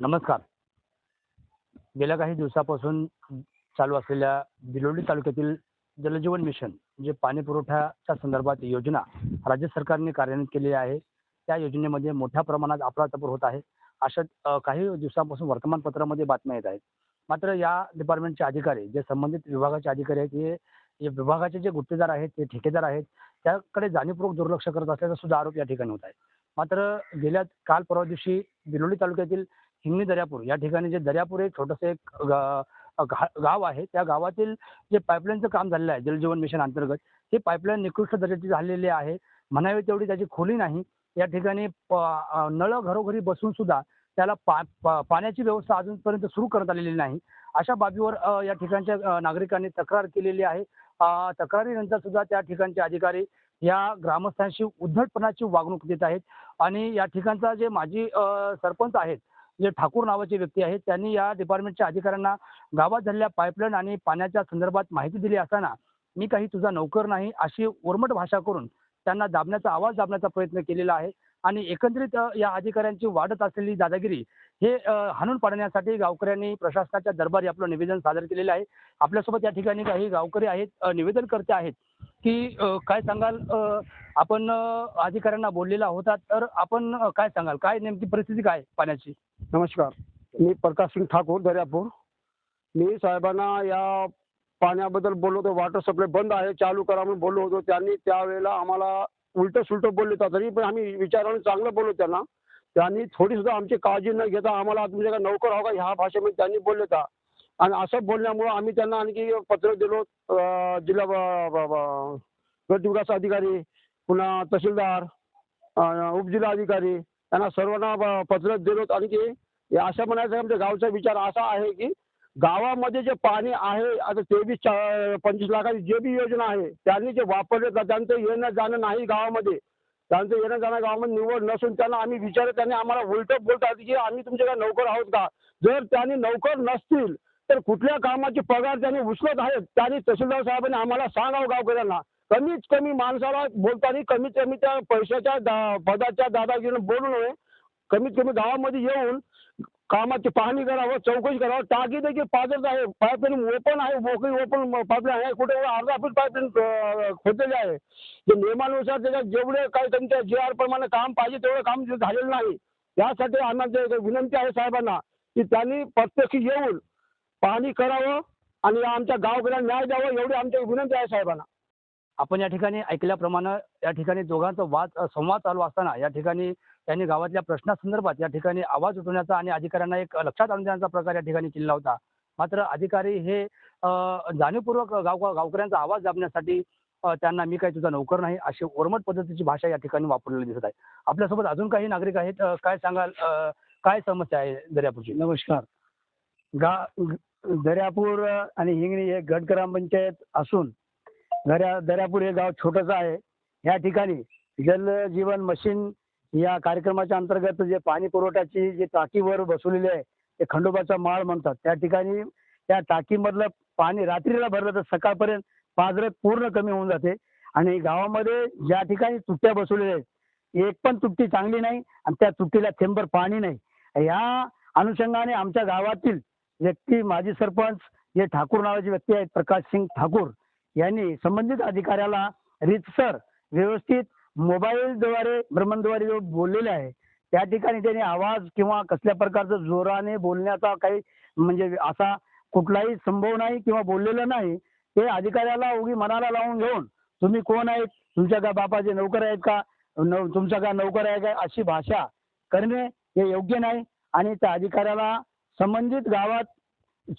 नमस्कार. गेल्या काही दिवसापासून चालू असलेल्या बिलोली तालुक्यातील जलजीवन मिशन जे पाणी पुरवठ्याच्या संदर्भात योजना राज्य सरकारने कार्यान्वित केलेली आहे त्या योजनेमध्ये मोठ्या प्रमाणात अफरातफर होत आहे. अशा काही दिवसांपासून वर्तमानपत्रामध्ये बातम्या येत आहेत. मात्र या डिपार्टमेंटचे अधिकारी जे संबंधित विभागाचे अधिकारी आहेत हे हे विभागाचे जे गुत्तेदार आहेत ते ठेकेदार आहेत त्याकडे जाणीवपूर्वक दुर्लक्ष करत असल्याचा सुद्धा आरोप या ठिकाणी होत आहे. मात्र गेल्या काल परवा दिवशी बिलोली तालुक्यातील हिंगणी दर्यापूर. या ठिकाणी जे दर्यापूर एक छोटंसं एक गा- गाव आहे. त्या गावातील जे पाईपलाईनचं काम झालेलं आहे जलजीवन मिशन अंतर्गत ते पाईपलाईन निकृष्ट दर्जाची झालेली आहे. म्हणावी तेवढी त्याची खोली नाही. या ठिकाणी प- नळं नळ घरोघरी बसून सुद्धा त्याला पा पा- पाण्याची व्यवस्था अजूनपर्यंत सुरू करण्यात आलेली नाही. अशा बाबीवर या ठिकाणच्या नागरिकांनी तक्रार केलेली आहे. तक्रारीनंतर सुद्धा त्या ठिकाणचे अधिकारी या ग्रामस्थांशी उद्धटपणाची वागणूक देत आहेत. आणि या ठिकाणचा जे माजी सरपंच आहेत जे ठाकूर नावाचे व्यक्ती आहेत त्यांनी या डिपार्टमेंटच्या अधिकाऱ्यांना गावात झालेल्या पाईपलाईन आणि पाण्याच्या संदर्भात माहिती दिली असताना मी काही तुझा नोकर नाही अशी उर्मट भाषा करून त्यांना दाबण्याचा आवाज दाबण्याचा प्रयत्न केलेला आहे आणि एकंदरीत या अधिकाऱ्यांची वाढत असलेली दादागिरी हे हाणून पाडण्यासाठी गावकऱ्यांनी प्रशासनाच्या दरबारी आपलं निवेदन सादर केलेलं आहे. आपल्यासोबत या ठिकाणी काही गावकरी आहेत निवेदन निवेदनकर्ते आहेत. की काय सांगाल? आपण अधिकाऱ्यांना बोललेला होता तर आपण काय सांगाल? काय नेमकी परिस्थिती काय पाण्याची? नमस्कार. मी प्रकाश सिंग ठाकूर दर्यापूर. मी साहेबांना या पाण्याबद्दल बोललो होतो. वॉटर सप्लाय बंद आहे चालू करा म्हणून बोललो होतो. त्यांनी त्यावेळेला आम्हाला उलटं सुलटं बोलले होतं. तरी पण आम्ही विचारानं चांगलं बोललो त्यांना. त्यांनी थोडी सुद्धा आमची काळजी न घेता आम्हाला तुमच्याकडे नोकर हवा ह्या भाषेमध्ये त्यांनी बोलले होता. आणि असं बोलल्यामुळं आम्ही त्यांना आणखी पत्र दिलो जिल्हा गटविकास विकास अधिकारी पुन्हा तहसीलदार उपजिल्हा अधिकारी त्यांना सर्वांना पत्र दिलोत आणखी असं म्हणायचं आमच्या गावचा विचार असा आहे की गावामध्ये जे पाणी आहे आता तेवीस चा- पंचवीस लाखाची जे बी योजना आहे त्यांनी जे वापरले तर त्यांचं येणं जाणं नाही गावामध्ये. त्यांचं येणं जाणं गावामध्ये निवड नसून त्यांना आम्ही विचारत त्यांनी आम्हाला उलटं बोलतात की आम्ही तुमच्याकडे नोकर आहोत का? जर त्यांनी नोकर नसतील तर कुठल्या कामाची पगार त्यांनी उचलत आहेत त्यांनी तहसीलदार साहेबांनी आम्हाला सांगावं गावकऱ्यांना. कमीत कमी माणसाला बोलताना कमीत कमी त्या पैशाच्या दा- पदाच्या दादागिरीनं बोलू नये. कमीत कमी गावामध्ये येऊन कामाची पाहणी करावं चौकशी करावं. टाकी देखील पाजत आहे. पाईपलाईन ओपन आहे मोकळी ओपन पाईपलाईन आहे. कुठे अर्धा फूट पाईपलाईन खोदलेली आहे. ते नियमानुसार त्याच्यात जेवढे काही त्यांच्या जे आर प्रमाणे काम पाहिजे तेवढं काम झालेलं नाही. यासाठी आम्हाला विनंती आहे साहेबांना की त्यांनी प्रत्यक्ष येऊन पाहणी करावं आणि आमच्या गावकऱ्यांना न्याय द्यावा एवढी आमची विनंती आहे साहेबांना. आपण या ठिकाणी ऐकल्याप्रमाणे या ठिकाणी दोघांचा वाद संवाद चालू असताना या ठिकाणी त्यांनी गावातल्या प्रश्नासंदर्भात या ठिकाणी आवाज उठवण्याचा आणि अधिकाऱ्यांना एक लक्षात आणून देण्याचा प्रकार या ठिकाणी केलेला होता. मात्र अधिकारी हे अ, जाणीवपूर्वक गाव गावकऱ्यांचा आवाज दाबण्यासाठी त्यांना मी काही तुझा नोकर नाही अशी ओरमट पद्धतीची भाषा या ठिकाणी वापरलेली दिसत आहे. आपल्यासोबत अजून काही नागरिक आहेत? काय सांगाल? काय समस्या आहे दर्यापूरची? नमस्कार. गा दर्यापूर आणि हिंगणी हे गट ग्रामपंचायत असून दर्या दर्यापूर हे गाव छोटंसं आहे. या ठिकाणी जल जीवन मशीन या कार्यक्रमाच्या अंतर्गत जे पाणी पुरवठ्याची जी टाकीवर बसवलेली आहे ते खंडोबाचा माळ म्हणतात. त्या ठिकाणी त्या टाकीमधलं पाणी रात्रीला भरलं तर सकाळपर्यंत पाजरत पूर्ण कमी होऊन जाते. आणि गावामध्ये ज्या ठिकाणी तुट्ट्या बसवलेल्या आहेत एक पण तुट्टी चांगली नाही आणि त्या तुट्टीला थेंबर पाणी नाही. या अनुषंगाने आमच्या गावातील व्यक्ती माजी सरपंच जे ठाकूर नावाची व्यक्ती आहेत प्रकाश सिंग ठाकूर. यांनी संबंधित अधिकाऱ्याला रितसर व्यवस्थित मोबाईलद्वारे भ्रमणद्वारे जो बोललेले आहे त्या ठिकाणी त्यांनी आवाज किंवा कसल्या प्रकारचं जोराने बोलण्याचा काही म्हणजे असा कुठलाही संभव नाही किंवा बोललेलं नाही ते अधिकाऱ्याला उगी मनाला लावून घेऊन तुम्ही कोण आहेत? तुमच्या का बापाचे नोकर आहेत का? नव तुमचा का नोकर आहे का? अशी भाषा करणे हे योग्य नाही. आणि त्या अधिकाऱ्याला संबंधित गावात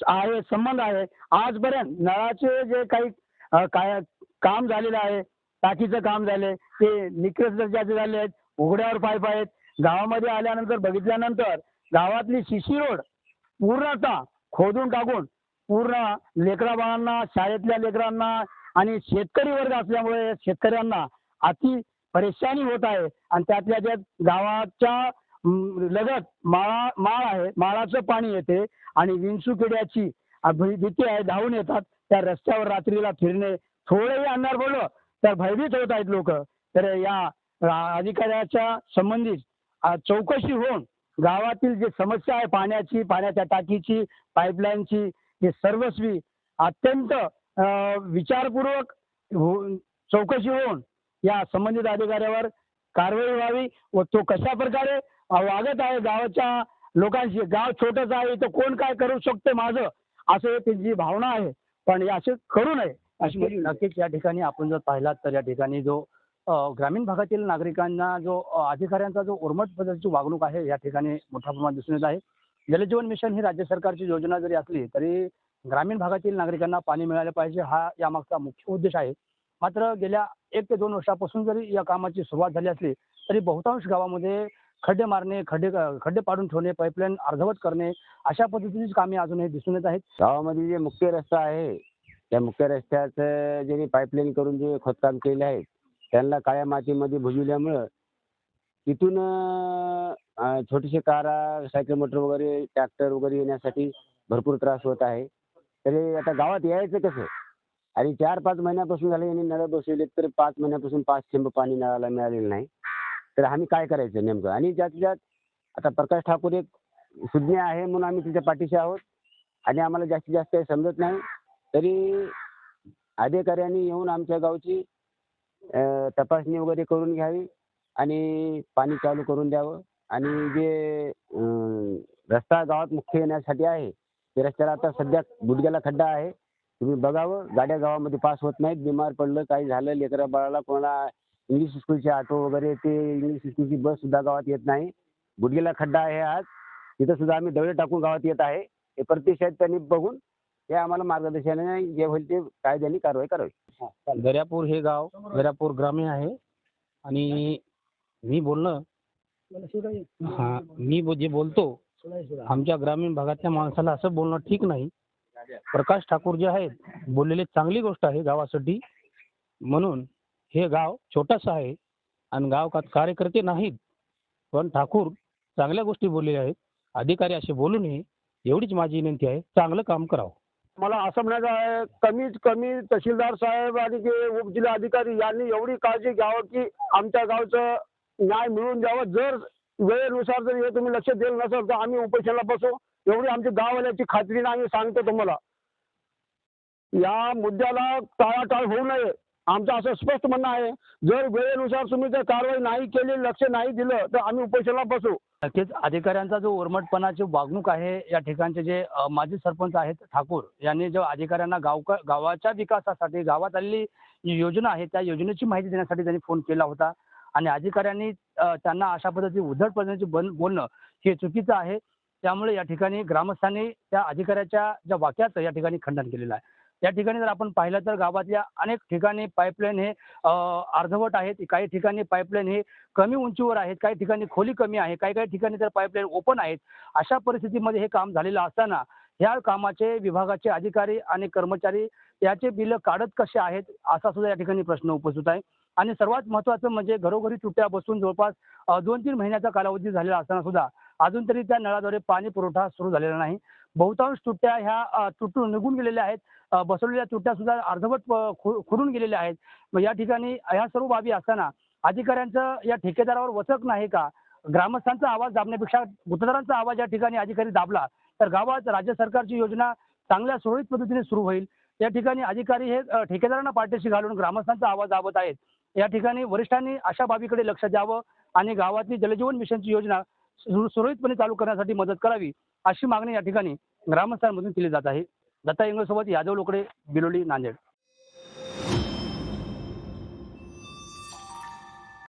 आहे संबंध आहे. आजपर्यंत नळाचे जे काही काय काम झालेलं आहे टाकीचं काम झाले ते निकृष्ट दर्जाचे झाले आहेत उघड्यावर पाईप आहेत. गावामध्ये आल्यानंतर बघितल्यानंतर गावातली शिशी रोड पूर्णतः खोदून टाकून पूर्ण लेकरा बाळांना शाळेतल्या लेकरांना आणि शेतकरी वर्ग असल्यामुळे शेतकऱ्यांना अति परेशानी होत आहे. आणि त्यातल्या त्यात गावाच्या लगत माळा माळ आहे माळाचं पाणी येते आणि विंचू किड्याची भीती आहे धावून येतात. त्या रस्त्यावर रात्रीला फिरणे थोडंही अंधार बोललं तर भयभीत होत आहेत लोक. तर या अधिकाऱ्याच्या संबंधित चौकशी होऊन गावातील जे समस्या आहे पाण्याची पाण्याच्या टाकीची पाईपलाईनची हे सर्वस्वी अत्यंत विचारपूर्वक हो- चौकशी होऊन या संबंधित अधिकाऱ्यावर कारवाई व्हावी व तो कशा प्रकारे वागत आहे गावाच्या लोकांशी गाव छोटंच आहे तर कोण काय करू शकते माझं? असं त्यांची भावना आहे. पण असे करू नये. अशी म्हणजे नक्कीच या ठिकाणी आपण जर पाहिलात तर या ठिकाणी जो ग्रामीण भागातील नागरिकांना जो अधिकाऱ्यांचा जो उर्मट पद्धतीची वागणूक आहे या ठिकाणी मोठ्या प्रमाणात दिसून येत आहे. जलजीवन मिशन ही राज्य सरकारची योजना जरी असली तरी ग्रामीण भागातील नागरिकांना पाणी मिळालं पाहिजे हा यामागचा मुख्य उद्देश आहे. मात्र गेल्या एक ते दोन वर्षापासून जरी या कामाची सुरुवात झाली असली तरी बहुतांश गावामध्ये खड्डे मारणे खड्डे खड्डे पाडून ठेवणे पाईपलाईन अर्धवट करणे अशा पद्धतीची कामे अजूनही दिसून येत आहेत. गावामध्ये जे मुख्य रस्ता आहे त्या मुख्य रस्त्याचं ज्यांनी पाईपलाईन करून जे खोदकाम केले आहे त्यांना काळ्या मातीमध्ये भुजविल्यामुळं तिथून छोटीशी कारा सायकल मोटर वगैरे ट्रॅक्टर वगैरे येण्यासाठी भरपूर त्रास होत आहे. तरी आता गावात यायचं कसं? आणि चार पाच महिन्यापासून झाले यांनी नळ बसवले तर पाच महिन्यापासून पाच थेंब पाणी नळाला मिळालेलं नाही. तर आम्ही काय करायचं नेमकं? आणि ज्यात ज्यात आता प्रकाश ठाकूर एक सुज्ञ आहे म्हणून आम्ही त्याच्या पाठीशी आहोत. आणि आम्हाला जास्तीत जास्त काही समजत नाही. तरी अधिकाऱ्यांनी येऊन आमच्या गावची तपासणी वगैरे करून घ्यावी आणि पाणी चालू करून द्यावं. आणि जे रस्ता गावात मुख्य येण्यासाठी आहे ते रस्त्याला आता सध्या गुडघ्याला खड्डा आहे. तुम्ही बघावं. गाड्या गावामध्ये पास होत नाहीत. बिमार पडलं काही झालं लेकरा बाळाला कोणाला इंग्लिश स्कूलचे ऑटो वगैरे ते इंग्लिश स्कूलची बस सुद्धा गावात येत नाही. गुडघ्याला खड्डा आहे आज. तिथं सुद्धा आम्ही दगडे टाकून गावात येत आहे. हे प्रत्यक्षात त्यांनी बघून हे आम्हाला मार्गदर्शनाने जे होईल ते कायद्याने कारवाई करावी. दर्यापूर हे गाव दर्यापूर ग्रामीण आहे. आणि मी बोलणं हा मी जे बोलतो आमच्या ग्रामीण भागातल्या माणसाला असं बोलणं ठीक नाही. प्रकाश ठाकूर जे आहेत बोललेले चांगली गोष्ट आहे गावासाठी. म्हणून हे गाव छोटंसं आहे आणि गाव का कार्यकर्ते नाहीत. पण ठाकूर चांगल्या गोष्टी बोललेल्या आहेत. अधिकारी असे बोलू नये एवढीच माझी विनंती आहे चांगलं काम करावं. मला असं म्हणायचं आहे कमीत कमी तहसीलदार साहेब आणि उपजिल्हा अधिकारी यांनी एवढी काळजी घ्यावं की आमच्या गावचं न्याय मिळवून द्यावं. जर वेळेनुसार जर हे तुम्ही लक्ष दिलं नसेल तर आम्ही उपोषणाला बसू. एवढी आमची गाववाल्याची खात्रीने आम्ही सांगतो तुम्हाला. या मुद्द्याला टाळाटाळ होऊ नये. आमचं असं स्पष्ट म्हणणं आहे जर वेळेनुसार तुम्ही जर कारवाई नाही केली लक्ष नाही दिलं तर आम्ही उपोषणाला बसू. नक्कीच अधिकाऱ्यांचा जो उर्मटपणाची वागणूक आहे या ठिकाणचे जे माजी सरपंच आहेत ठाकूर यांनी जो अधिकाऱ्यांना गाव गावाच्या विकासासाठी गावात आलेली योजना आहे त्या योजनेची माहिती देण्यासाठी त्यांनी फोन केला होता. आणि अधिकाऱ्यांनी त्यांना अशा पद्धतीने उद्धट पद्धतीचे बन बोलणं हे चुकीचं आहे. त्यामुळे या ठिकाणी ग्रामस्थांनी त्या अधिकाऱ्याच्या ज्या वाक्याचं या ठिकाणी खंडन केलेलं आहे. या ठिकाणी जर आपण पाहिलं तर गावातल्या अनेक ठिकाणी पाईपलाईन हे अर्धवट आहेत. काही ठिकाणी पाईपलाईन हे कमी उंचीवर आहेत. काही ठिकाणी खोली कमी आहे. काही काही ठिकाणी तर पाईपलाईन ओपन आहेत. अशा परिस्थितीमध्ये हे काम झालेलं असताना ह्या कामाचे विभागाचे अधिकारी आणि कर्मचारी याचे बिलं काढत कसे आहेत असा सुद्धा या ठिकाणी प्रश्न उपस्थित आहे. आणि सर्वात महत्त्वाचं म्हणजे घरोघरी तुट्या बसून जवळपास दोन तीन महिन्याचा कालावधी झालेला असताना सुद्धा अजून तरी त्या नळाद्वारे पाणी पुरवठा सुरू झालेला नाही. बहुतांश तुट्या ह्या तुटून निघून गेलेल्या आहेत. बसवलेल्या तुट्या सुद्धा अर्धवट खुडून गेलेल्या आहेत. मग या ठिकाणी ह्या सर्व बाबी असताना अधिकाऱ्यांचं या ठेकेदारावर वचक नाही का? ग्रामस्थांचा आवाज दाबण्यापेक्षा गुत्तदारांचा आवाज या ठिकाणी अधिकारी दाबला तर गावात राज्य सरकारची योजना चांगल्या सुरळीत पद्धतीने सुरू होईल. या ठिकाणी अधिकारी हे ठेकेदारांना पाठीशी घालून ग्रामस्थांचा आवाज दाबत आहेत. या ठिकाणी वरिष्ठांनी अशा बाबीकडे लक्ष द्यावं आणि गावातली जलजीवन मिशनची योजना सुर- सुरळीतपणे चालू करण्यासाठी मदत करावी अशी मागणी या ठिकाणी ग्रामस्थांमधून केली जात आहे. दत्ता इंगळसोबत यादव लोकडे बिलोली नांदेड.